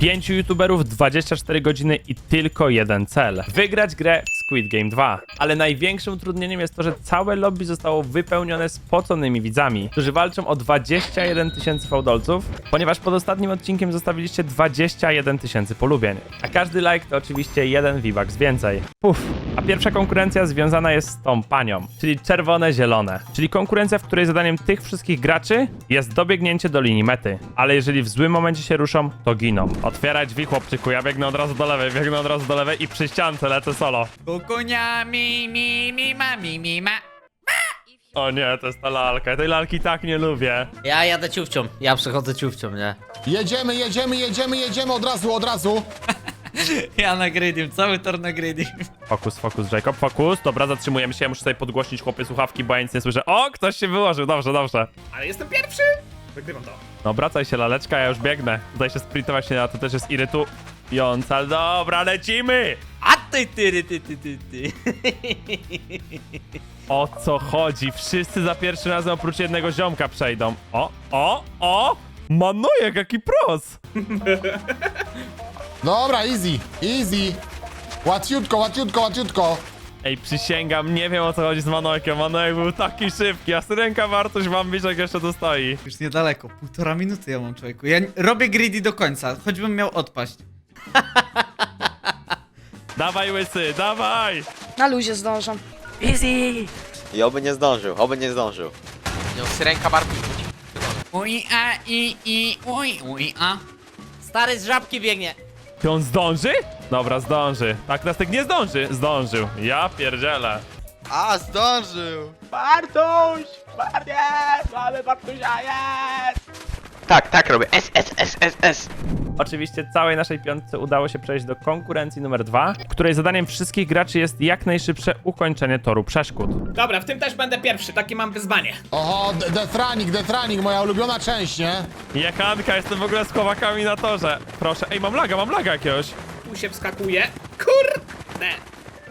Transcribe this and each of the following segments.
Pięciu youtuberów, 24 godziny i tylko jeden cel. Wygrać grę Squid Game 2. Ale największym utrudnieniem jest to, że całe lobby zostało wypełnione spoconymi widzami, którzy walczą o 21 tysięcy fałdolców, ponieważ pod ostatnim odcinkiem zostawiliście 21 tysięcy polubień. A każdy like to oczywiście jeden V-Bucks więcej. Uff. A pierwsza konkurencja związana jest z tą panią, czyli czerwone-zielone. Czyli konkurencja, w której zadaniem tych wszystkich graczy jest dobiegnięcie do linii mety. Ale jeżeli w złym momencie się ruszą, to giną. Otwieraj drzwi, chłopczyku, ja biegnę od razu do lewej, biegnę od razu do lewej i przy ściance lecę solo. Kukunia mi mi mi ma mi mi ma. O nie, to jest ta lalka. Ja tej lalki tak nie lubię. Ja jadę ciufcią, ja przechodzę ciufcią, nie? Jedziemy, jedziemy, jedziemy, jedziemy od razu, od razu. Ja na gridim, cały tor na gridim. Fokus, fokus, Jacob, fokus. Dobra, zatrzymujemy się. Ja muszę sobie podgłośnić chłopie słuchawki, bo ja nic nie słyszę. O, ktoś się wyłożył. Dobrze, dobrze. Ale jestem pierwszy! Wygrywam to. No, wracaj się, laleczka, ja już biegnę. Tutaj się sprintować nie da, to też jest irytujące, ale dobra, lecimy! A ty, ty, ty, ty, ty, ty. O co chodzi? Wszyscy za pierwszym razem oprócz jednego ziomka przejdą. O, o, o! Manojek, jaki pros! Dobra, easy, easy. Łatwiutko, łatwiutko, łatwiutko. Ej, przysięgam, nie wiem o co chodzi z Manojkiem. Manojek był taki szybki, a syrenka wartość wam jak jeszcze tu stoi. Już niedaleko, półtora minuty ja mam człowieku. Ja robię greedy do końca, choćbym miał odpaść. Dawaj łysy, dawaj! Na luzie zdążą. I oby nie zdążył, oby nie zdążył. No, syrenka Bartuś. Ui a i i ui ui a. Stary z żabki biegnie. Czy on zdąży? Dobra, zdąży. Tak, Nastek nie zdąży. Zdążył. Ja pierdzielę. A, zdążył! Bartuś! Bartuś! Ale Bartusia jest! Tak, tak robię. S, S, S, S, S. Oczywiście całej naszej piątce udało się przejść do konkurencji numer dwa, której zadaniem wszystkich graczy jest jak najszybsze ukończenie toru przeszkód. Dobra, w tym też będę pierwszy, takie mam wyzwanie. Oho, de- Death Running, Death Running, moja ulubiona część, nie? Jechanka, jestem w ogóle z chłopakami na torze. Proszę, ej, mam laga, mam laga jakiegoś. Tu się wskakuje. Kurde!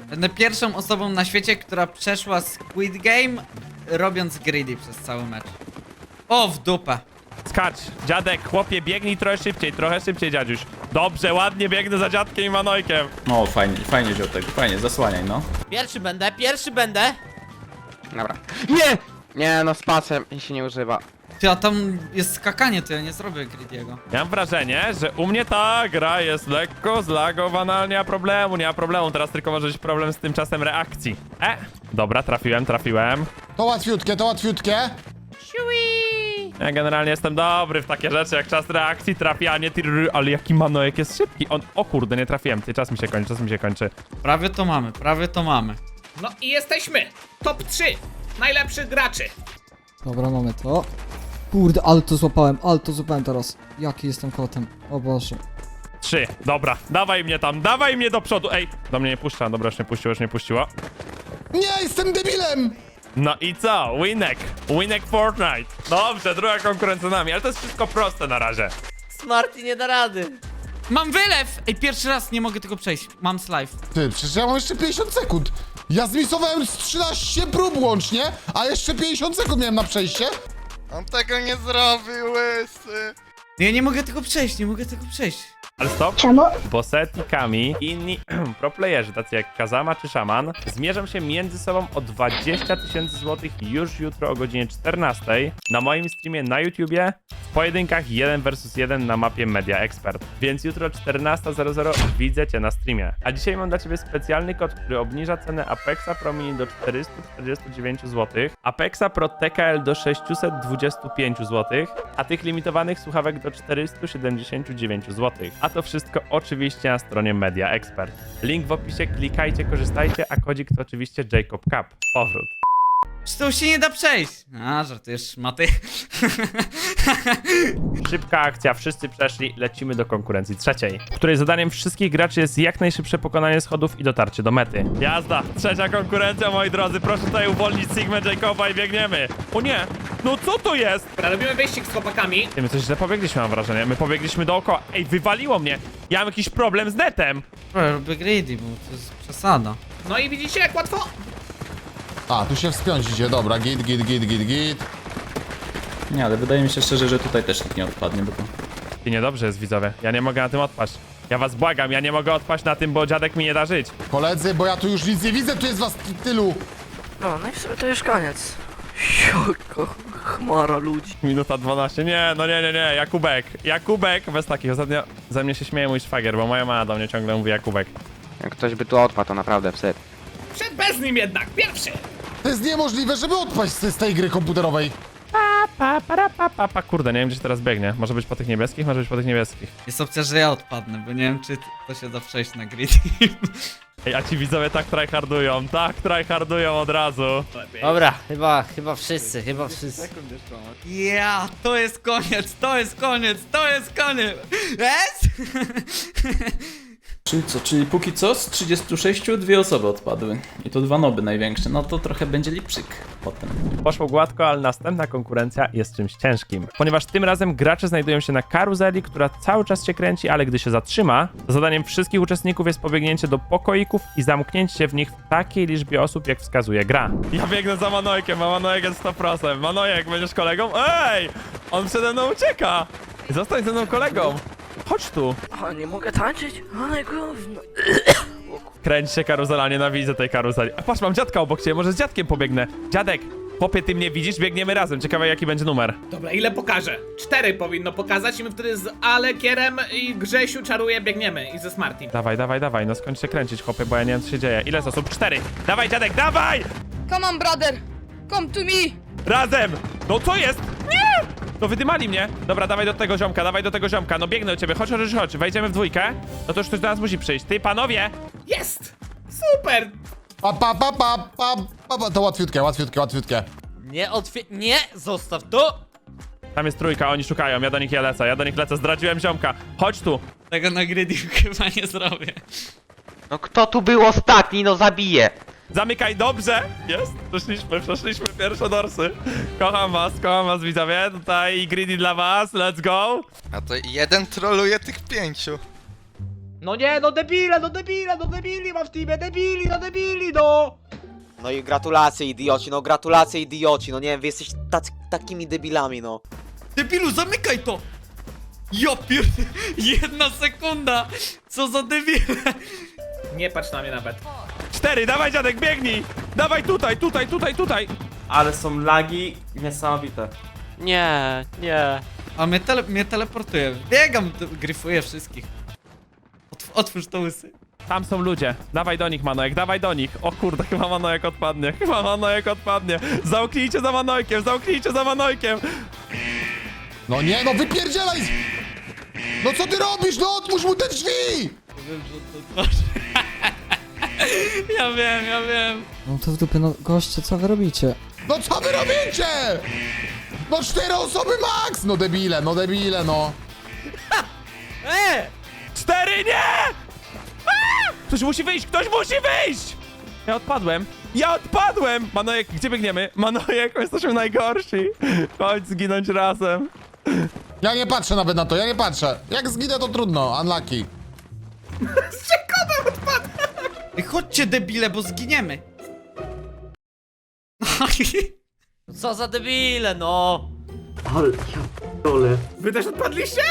Będę pierwszą osobą na świecie, która przeszła Squid Game robiąc greedy przez cały mecz. O, w dupę. Skacz, dziadek, chłopie, biegnij trochę szybciej, trochę szybciej, dziadziuś. Dobrze, ładnie biegnę za dziadkiem i Manojkiem. O, fajnie, fajnie ziotek, fajnie, zasłaniaj, no. Pierwszy będę, pierwszy będę. Dobra. Nie! Nie, no spacem i się nie używa. Ty, a tam jest skakanie, to ja nie zrobię greedy'ego. Ja mam wrażenie, że u mnie ta gra jest lekko zlagowana, ale nie ma problemu, nie ma problemu. Teraz tylko może być problem z tym czasem reakcji. E, dobra, trafiłem, trafiłem. To łatwiutkie, to łatwiutkie. Ja generalnie jestem dobry w takie rzeczy jak czas reakcji, trafianie, tirr, ale jaki Manojek jest szybki. On, o kurde, nie trafiłem, ty, czas mi się kończy, czas mi się kończy. Prawie to mamy, prawie to mamy. No i jesteśmy! Top 3 najlepszych graczy. Dobra, mamy to. Kurde, ale to złapałem, ale to złapałem teraz. Jaki jestem kotem, o Boże. Trzy, dobra, dawaj mnie tam, dawaj mnie do przodu, ej, do mnie nie puszcza, dobra, już nie puściło, już nie puściło. Nie, jestem debilem. No i co? Winek. Winek Fortnite. Dobrze, druga konkurencja nami, ale to jest wszystko proste na razie. Smarty nie da rady. Mam wylew! Ej, pierwszy raz nie mogę tego przejść. Mam slime. Ty, przecież ja mam jeszcze 50 sekund. Ja zmisowałem z 13 prób łącznie, a jeszcze 50 sekund miałem na przejście. On tego nie zrobił, łysy. Ja nie mogę tego przejść, nie mogę tego przejść. Ale stop. Bo Set i Kami, inni proplayerzy, tacy jak Kazama czy Szaman, zmierzą się między sobą o 20 tysięcy złotych już jutro o godzinie 14 na moim streamie na YouTubie w pojedynkach 1 vs 1 na mapie Media Expert. Więc jutro 14.00 widzę Cię na streamie. A dzisiaj mam dla Ciebie specjalny kod, który obniża cenę Apexa Pro Mini do 449 zł, Apexa Pro TKL do 625 zł, a tych limitowanych słuchawek do 479 zł. A to wszystko oczywiście na stronie Media Expert. Link w opisie, klikajcie, korzystajcie, a kodzik to oczywiście Jacob Cup. Powrót. To się nie da przejść? A, żartujesz, Maty. Szybka akcja, wszyscy przeszli, lecimy do konkurencji trzeciej, której zadaniem wszystkich graczy jest jak najszybsze pokonanie schodów i dotarcie do mety. Jazda, trzecia konkurencja, moi drodzy, proszę tutaj uwolnić Sigmę Jacoba i biegniemy. O nie, no co to jest? Dobra, robimy wyścig z chłopakami. Ty, my coś źle pobiegliśmy, mam wrażenie. My pobiegliśmy dookoła. Ej, wywaliło mnie! Ja mam jakiś problem z netem! Dobra, robię greedy, bo to jest przesada. No i widzicie jak łatwo? A, tu się wspiąć idzie, dobra, git, git, git, git, git. Nie, ale wydaje mi się szczerze, że tutaj też nikt nie odpadnie, bo to... Ty niedobrze jest, widzowie. Ja nie mogę na tym odpaść. Ja was błagam, ja nie mogę odpaść na tym, bo dziadek mi nie da żyć. Koledzy, bo ja tu już nic nie widzę, tu jest was tylu. No, no i w sumie to już koniec. Jaka chmara ludzi. Minuta 12. Nie, no nie, nie, nie. Jakubek. Jakubek. Bez takich. Ostatnio ze mnie się śmieje mój szwagier, bo moja mama do mnie ciągle mówi Jakubek. Jak ktoś by tu odpadł, to naprawdę wstyd. Przed bez nim jednak, pierwszy! To jest niemożliwe, żeby odpaść z, z tej gry komputerowej. Pa, para, pa, pa, pa. Kurde, nie wiem, gdzie się teraz biegnie. Może być po tych niebieskich, może być po tych niebieskich. Jest opcja, że ja odpadnę, bo nie wiem, czy to się da przejść na grid. Ej, a ci widzowie tak tryhardują, tak tryhardują od razu. Dobra, chyba, chyba wszyscy, chyba wszyscy. Ja, to jest koniec, to jest koniec, to jest koniec! Es? Czyli co, czyli póki co z 36 dwie osoby odpadły. I to dwa noby największe, no to trochę będzie lipszyk potem. Poszło gładko, ale następna konkurencja jest czymś ciężkim. Ponieważ tym razem gracze znajdują się na karuzeli, która cały czas się kręci, ale gdy się zatrzyma, to zadaniem wszystkich uczestników jest pobiegnięcie do pokoików i zamknięcie się w nich w takiej liczbie osób, jak wskazuje gra. Ja biegnę za Manojkiem, a Manojek jest 100%. Manojek, będziesz kolegą? Ej! On przede mną ucieka! Zostań ze mną kolegą! Chodź tu! A nie mogę tańczyć? Ale gówno. Kręć się karuzela, nienawidzę tej karuzeli. A patrz, mam dziadka obok ciebie, może z dziadkiem pobiegnę. Dziadek, popie, ty mnie widzisz? Biegniemy razem. Ciekawe, jaki będzie numer. Dobra, ile pokażę? Cztery powinno pokazać i my wtedy z Alekierem i Grzesiu czaruje biegniemy i ze Smartim. Dawaj, dawaj, dawaj, no skończ się kręcić, chłopie, bo ja nie wiem, co się dzieje. Ile jest osób? Cztery! Dawaj, dziadek, dawaj! Come on, brother! Come to me! Razem! No co jest? No wydymali mnie. Dobra, dawaj do tego ziomka, dawaj do tego ziomka. No biegnę do ciebie, chodź, chodź, chodź. Wejdziemy w dwójkę. No to już ktoś do nas musi przyjść. Ty, panowie! Jest! Super! Pa, pa, pa, pa, pa, pa, pa. To łatwiutkie, łatwiutkie, łatwiutkie. Nie otwie... Nie! Zostaw to! Tam jest trójka, oni szukają, ja do nich ja lecę, ja do nich lecę, zdradziłem ziomka. Chodź tu. Tego na chyba nie zrobię. No kto tu był ostatni, no zabiję. Zamykaj, dobrze! Jest, przeszliśmy, przeszliśmy pierwsze dorsy. Kocham was, kocham was widzowie, tutaj greedy dla was, let's go! A to jeden troluje tych pięciu. No nie, no debile, no debile, no debili mam w teamie, debili, no debili, no! No i gratulacje idioci, no gratulacje idioci, no nie wiem, wy jesteś tacy, takimi debilami, no. Debilu, zamykaj to! Ja pier... Jedna sekunda! Co za debile! Nie patrz na mnie nawet. Cztery, dawaj dziadek, biegnij! Dawaj tutaj, tutaj, tutaj, tutaj! Ale są lagi niesamowite. Nie, nie. A mnie, tele, mnie teleportuje. Biegam, gryfuję wszystkich. Otw otwórz to łysy. Tam są ludzie. Dawaj do nich, Manojek, dawaj do nich. O kurde, chyba Manojek odpadnie. Chyba Manojek odpadnie. Zamknijcie za Manojkiem, zamknijcie za Manojkiem. No nie, no wypierdzielaj! z- No co ty robisz? No otwórz mu te drzwi! Ja wiem, ja wiem. No to w dupie, no goście, co wy robicie? No co wy robicie? No cztery osoby max! No debile, no debile, no. E! Cztery, nie! A! Ktoś musi wyjść, ktoś musi wyjść! Ja odpadłem. Ja odpadłem! Manojek, gdzie biegniemy? Manojek, my jesteśmy najgorsi. Chodź zginąć razem. Ja nie patrzę nawet na to, ja nie patrzę. Jak zginę to trudno, unlucky. Ej, chodźcie debile, bo zginiemy. Co za debile, no! Wy też odpadliście?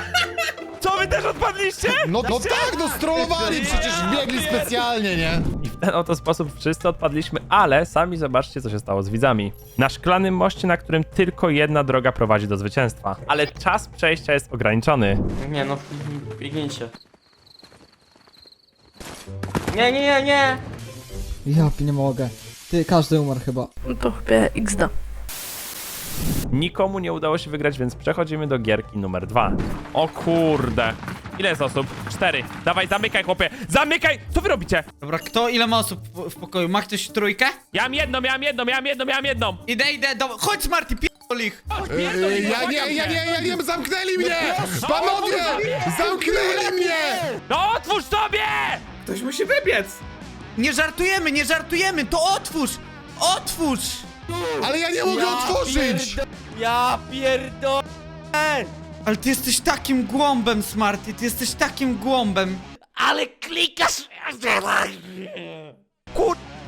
Co, wy też odpadliście? No, no tak, no strollowali, przecież biegli specjalnie, nie? I w ten oto sposób wszyscy odpadliśmy, ale sami zobaczcie, co się stało z widzami. Na szklanym moście, na którym tylko jedna droga prowadzi do zwycięstwa. Ale czas przejścia jest ograniczony. Nie no, biegnijcie. Nie, nie, nie, nie! Ja pi- nie mogę. Ty, każdy umarł chyba. No to chyba XD. Nikomu nie udało się wygrać, więc przechodzimy do gierki numer dwa. O kurde. Ile jest osób? Cztery. Dawaj, zamykaj, chłopie. Zamykaj! Co wy robicie? Dobra, kto, ile ma osób w- w pokoju? Ma ktoś trójkę? Ja mam jedną, miałem jedną, miałem jedną, miałem jedną. Idę, idę, do... Chodź Smarty, p***ol ich! Yy, ja nie, ja nie, ja nie, zamknęli mnie! Panowie! Zamknęli mnie! No otwórz sobie! Ktoś musi wybiec! Nie żartujemy, nie żartujemy, to otwórz! Otwórz! Ale ja nie mogę otworzyć! Ja pierdolę! Ale ty jesteś takim głąbem, Smarty, ty jesteś takim głąbem. Ale klikasz!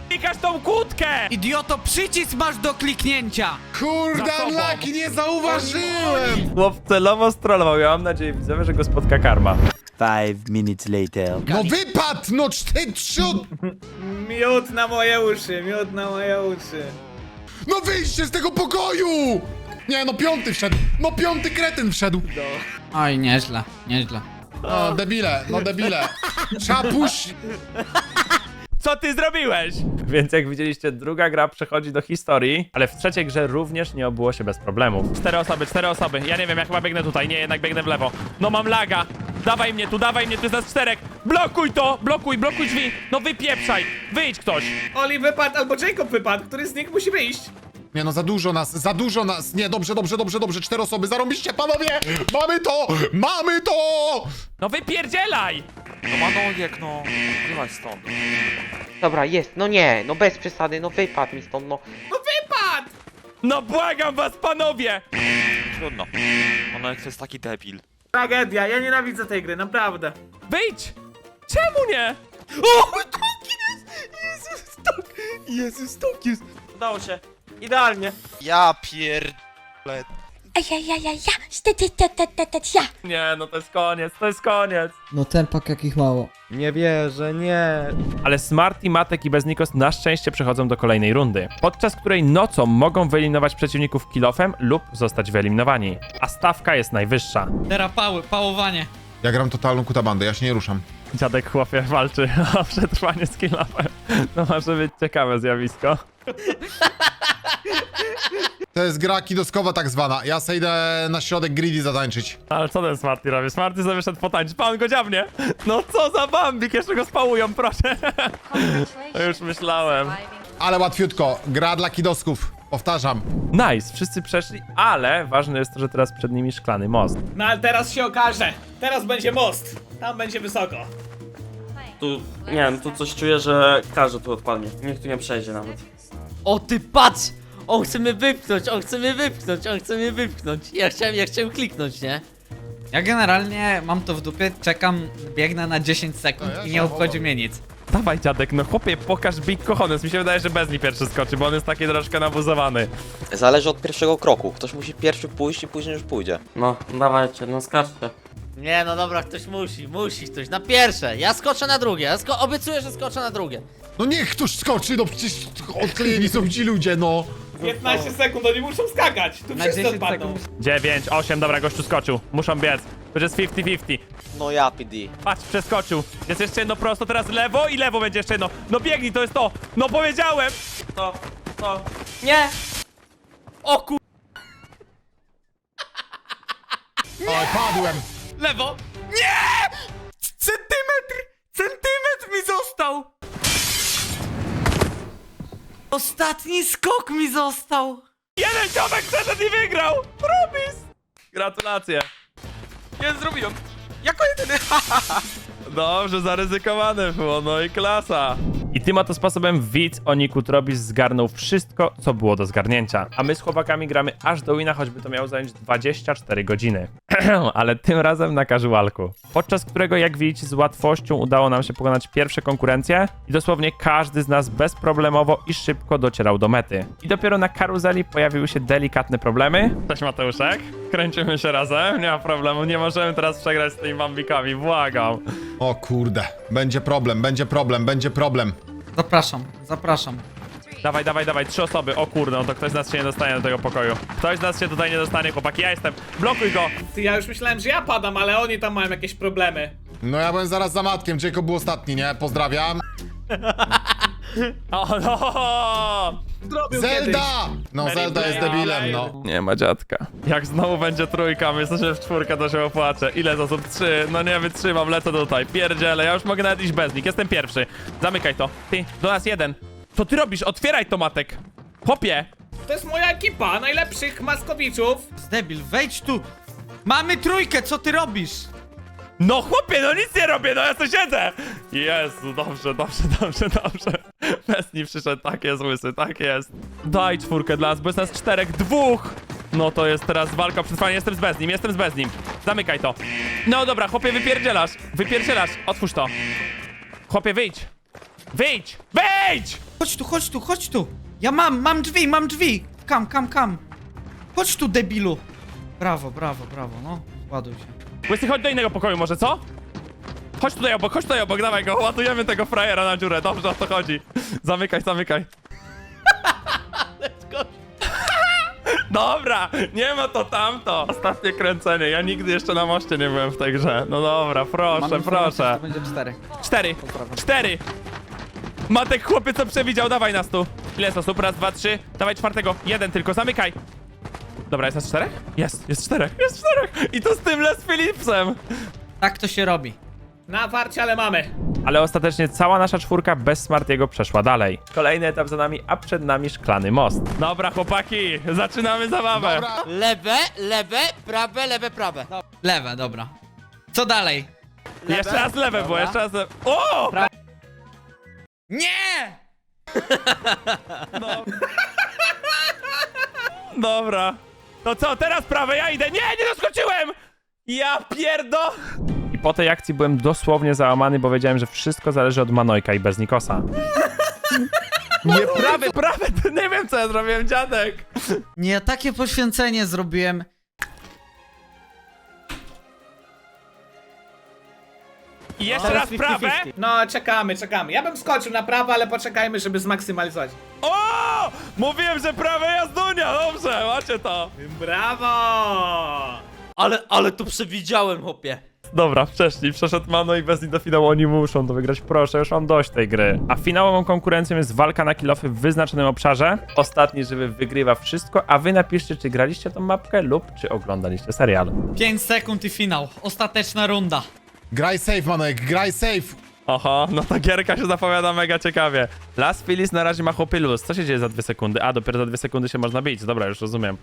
Klikasz tą kłódkę! Idioto, przycisk masz do kliknięcia! Kurde, Za tobą. Unlucky, nie zauważyłem! Chłop celowo strollował. Ja mam nadzieję, widzowie, że go spotka karma. No wypad! No cztery, trzy... od- Miód na moje uszy, miód na moje uszy. No wyjście z tego pokoju! Nie, no piąty wszedł. No piąty kretyn wszedł. Oj, nieźle, nieźle. No debile, no debile. Trzeba puścić. Co ty zrobiłeś? Więc jak widzieliście, druga gra przechodzi do historii, ale w trzeciej grze również nie obyło się bez problemów. Cztery osoby, cztery osoby. Ja nie wiem, ja chyba biegnę tutaj. Nie, jednak biegnę w lewo. No mam laga. Dawaj mnie tu, dawaj mnie tu, jest nas czterech. Blokuj to, blokuj, blokuj drzwi. No wypieprzaj. Wyjdź ktoś. Oli wypadł albo Jacob wypadł, który z nich musi wyjść. Nie no, za dużo nas, za dużo nas. Nie, dobrze, dobrze, dobrze, dobrze. Cztery osoby, zarąbiście, panowie! Mamy to! Mamy to! No wypierdzielaj. No Manojek, no. Byłaś stąd. Dobra, jest, no nie, no bez przesady, no wypadł mi stąd, no. No wypadł! No błagam was, panowie. Trudno. Manojek to jest taki debil. Tragedia, ja nienawidzę tej gry, naprawdę. Wyjdź. Czemu nie? Udało się. Idealnie. Ja pier... Ja. Nie, no to jest koniec, to jest koniec. No ten pak jakich mało. Nie wierzę, nie. Ale Smarty, Matek i Beznikos na szczęście przechodzą do kolejnej rundy, podczas której nocą mogą wyeliminować przeciwników kilofem lub zostać wyeliminowani. A stawka jest najwyższa. Terapały, pałowanie. Ja gram totalną kutabandę, ja się nie ruszam. Dziadek chłopie walczy o przetrwanie z kilofem. To może być ciekawe zjawisko. To jest gra kidoskowa tak zwana. Ja se idę na środek greedy zatańczyć. Ale co ten Smarty robi? Smarty sobie wyszedł potańczyć. Pan go dziabnie! No co za bambik, jeszcze go spałują, proszę. To już myślałem. Ale łatwiutko, gra dla kidosków. Powtarzam. Nice, wszyscy przeszli, ale ważne jest to, że teraz przed nimi szklany most. No ale teraz się okaże. Teraz będzie most. Tam będzie wysoko. Tu, nie wiem, tu coś czuję, że każdy tu odpadnie. Niech tu nie przejdzie nawet. O ty patrz! On chce mnie wypchnąć, on chce mnie wypchnąć, on chce mnie wypchnąć. Ja chciałem, ja chciałem kliknąć, nie? Ja generalnie mam to w dupie, czekam, biegnę na 10 sekund i nie obchodzi mnie nic. Dawaj dziadek, no chłopie, pokaż Big Cojones. Mi się wydaje, że Bezli pierwszy skoczy, bo on jest taki troszkę nabuzowany. Zależy od pierwszego kroku. Ktoś musi pierwszy pójść i później już pójdzie. No, dawajcie, no skaczcie. Nie, no dobra, ktoś musi, musi ktoś. Na pierwsze, ja skoczę na drugie, ja sko obiecuję, że skoczę na drugie. No niech ktoś skoczy, no przecież odklejeni są ci ludzie, no. 15 sekund, oni muszą skakać. Tu Na wszyscy 10 odpadną. sekund. 9, 8, dobra, gościu skoczył. Muszą biec. To jest 50-50. No ja, PD. Patrz, przeskoczył. Jest jeszcze jedno prosto, teraz lewo i lewo będzie jeszcze jedno. No biegnij, to jest to. No powiedziałem. To, to. Nie! O ku... Oj, padłem. Lewo! Nie! Centymetr! Centymetr mi został! Ostatni skok mi został! Jeden ziomek przeszedł i wygrał. Promis. Gratulacje. Nie zrobiłem. Jako jedyny. Dobrze, zaryzykowane było, no i klasa. I tym oto sposobem widz Oniku Trobis zgarnął wszystko, co było do zgarnięcia. A my z chłopakami gramy aż do wina, choćby to miało zająć 24 godziny. Ale tym razem na casualku. Podczas którego, jak widzicie, z łatwością udało nam się pokonać pierwsze konkurencje i dosłownie każdy z nas bezproblemowo i szybko docierał do mety. I dopiero na karuzeli pojawiły się delikatne problemy. Cześć Mateuszek, kręcimy się razem, nie ma problemu, nie możemy teraz przegrać z tymi bambikami, błagam. O kurde, będzie problem, będzie problem, będzie problem. Zapraszam, zapraszam. Dawaj, dawaj, dawaj, trzy osoby. O kurde, no to ktoś z nas się nie dostanie do tego pokoju. Ktoś z nas się tutaj nie dostanie, chłopaki, ja jestem. Blokuj go! Ty, ja już myślałem, że ja padam, ale oni tam mają jakieś problemy. No ja byłem zaraz za matkiem, Jacob był ostatni, nie? Pozdrawiam. O, no! Zrobił kiedyś. Zelda! No Zelda jest debilem, no. Nie ma dziadka. Jak znowu będzie trójka, my jesteśmy w czwórkę, to się opłaczę. Ile z osób? Trzy. No nie wytrzymam, lecę tutaj. Pierdziele, ja już mogę nawet iść bez nich. Jestem pierwszy. Zamykaj to. Ty, do nas jeden. Co ty robisz? Otwieraj to, Matek. Chłopie! To jest moja ekipa najlepszych maskowiczów. Zdebil, wejdź tu! Mamy trójkę, co ty robisz? No chłopie, no nic nie robię, no ja tu siedzę! Jezu, dobrze, dobrze, dobrze, dobrze. Bez nim przyszedł, tak jest łysy, tak jest. Daj czwórkę dla nas, bo jest nas czterech, dwóch! No to jest teraz walka o przetrwanie, jestem z bez nim, jestem z bez nim. Zamykaj to. No dobra, chłopie, wypierdzielasz, wypierdzielasz, otwórz to. Chłopie, wyjdź. Wyjdź! Wyjdź! Chodź tu, chodź tu, chodź tu. Ja mam, mam drzwi, mam drzwi. Kam, kam, kam. Chodź tu, debilu. Brawo, brawo, brawo, no. Ładuj się. Łysy, chodź do innego pokoju może, co? Chodź tutaj obok, chodź tutaj obok, dawaj go, ładujemy tego frajera na dziurę, dobrze o to chodzi. Zamykaj, zamykaj. Dobra, nie ma to tamto. Ostatnie kręcenie, ja nigdy jeszcze na moście nie byłem w tej grze. No dobra, proszę, proszę. To będzie cztery. Cztery, cztery. Matek, chłopie, co przewidział, dawaj nas tu. Ile jest osób? Raz, dwa, trzy. Dawaj czwartego, jeden tylko, zamykaj. Dobra, jest nas czterech? Jest, jest czterech, jest czterech. I to z tym Les Philipsem. Tak to się robi. Na warcie, ale mamy. Ale ostatecznie cała nasza czwórka bez Smartiego przeszła dalej. Kolejny etap za nami, a przed nami szklany most. Dobra, chłopaki, zaczynamy zabawę. Dobra, Lewe, lewe, prawe, lewe, prawe. Lewe, dobra. Co dalej? Jeszcze raz lewe było, jeszcze raz lewe. O! Nie! No. Dobra. To co, teraz prawe, ja idę. Nie, nie doskoczyłem! Ja pierdo... I po tej akcji byłem dosłownie załamany, bo wiedziałem, że wszystko zależy od Manojka i bez Nikosa. Nie, prawe, prawe, to nie wiem co ja zrobiłem, dziadek. Nie, takie poświęcenie zrobiłem. I jeszcze raz prawe. No, czekamy, czekamy. Ja bym skoczył na prawo, ale poczekajmy, żeby zmaksymalizować. O! Mówiłem, że prawe jazdunia, dobrze, macie to. Brawo! Ale, ale to przewidziałem, chłopie. Dobra, przeszli, przeszedł Mano i bez nich do finału, oni muszą to wygrać, proszę, już mam dość tej gry. A finałową konkurencją jest walka na kilofy w wyznaczonym obszarze. Ostatni żywy wygrywa wszystko, a wy napiszcie, czy graliście tą mapkę lub czy oglądaliście serial. 5 sekund i finał. Ostateczna runda. graj safe, Manek, graj safe. Oho, no to gierka się zapowiada mega ciekawie. Las Phyllis na razie ma chłopy luz. Co się dzieje za dwie sekundy? A, dopiero za dwie sekundy się można bić. Dobra, już rozumiem.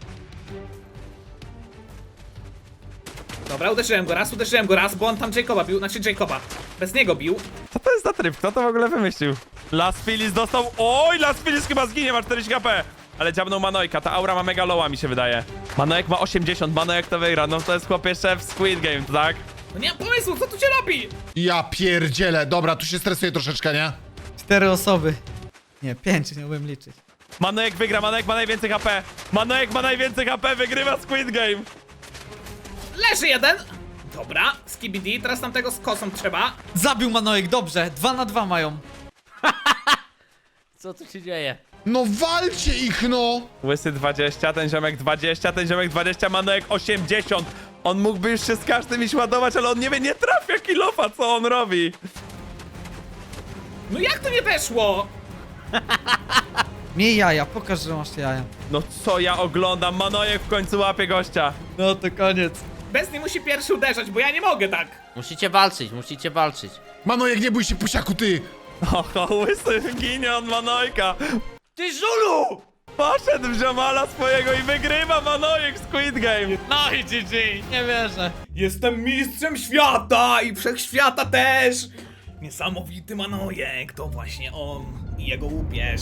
Dobra, uderzyłem go raz, uderzyłem go raz, bo on tam Jacoba bił, znaczy Jacoba. Bez niego bił. Co to jest za tryb? Kto to w ogóle wymyślił? Las Phyllis dostał... Oj, Las Phyllis chyba zginie, ma 40 HP. Ale dziabnął Manojka, ta aura ma mega lowa, mi się wydaje. Manojek ma 80, Manojek to wygra. No to jest chłopie szef Squid Game, tak? No nie mam pomysłu, co tu się robi? Ja pierdzielę. Dobra, tu się stresuję troszeczkę, nie? Cztery osoby. Nie, pięć, nie umiem liczyć. Manojek wygra, Manojek ma najwięcej HP. Manojek ma najwięcej HP, wygrywa Squid Game. Leży jeden. Dobra, skibidi, teraz tamtego z kosą trzeba. Zabił Manojek, dobrze. Dwa na dwa mają. Co tu się dzieje? No walcie ich, no! Łysy 20, ten ziomek 20, ten ziomek 20, Manojek 80. On mógłby już się z każdym iść ładować, ale on nie wie, nie trafia kilofa, co on robi. No jak to nie weszło? Miej jaja, pokaż, że masz jaja. No co ja oglądam, Manojek w końcu łapie gościa. No to koniec. Bez nie musi pierwszy uderzać, bo ja nie mogę tak. Musicie walczyć, musicie walczyć. Manojek, nie bój się, pusiaku, ty! Oho, łysy ginie od Manojka. Ty żulu! Poszedł w ziomala swojego i wygrywa Manojek Squid Game. No i GG, nie wierzę. Jestem mistrzem świata i wszechświata też. Niesamowity Manojek, to właśnie on i jego łupież.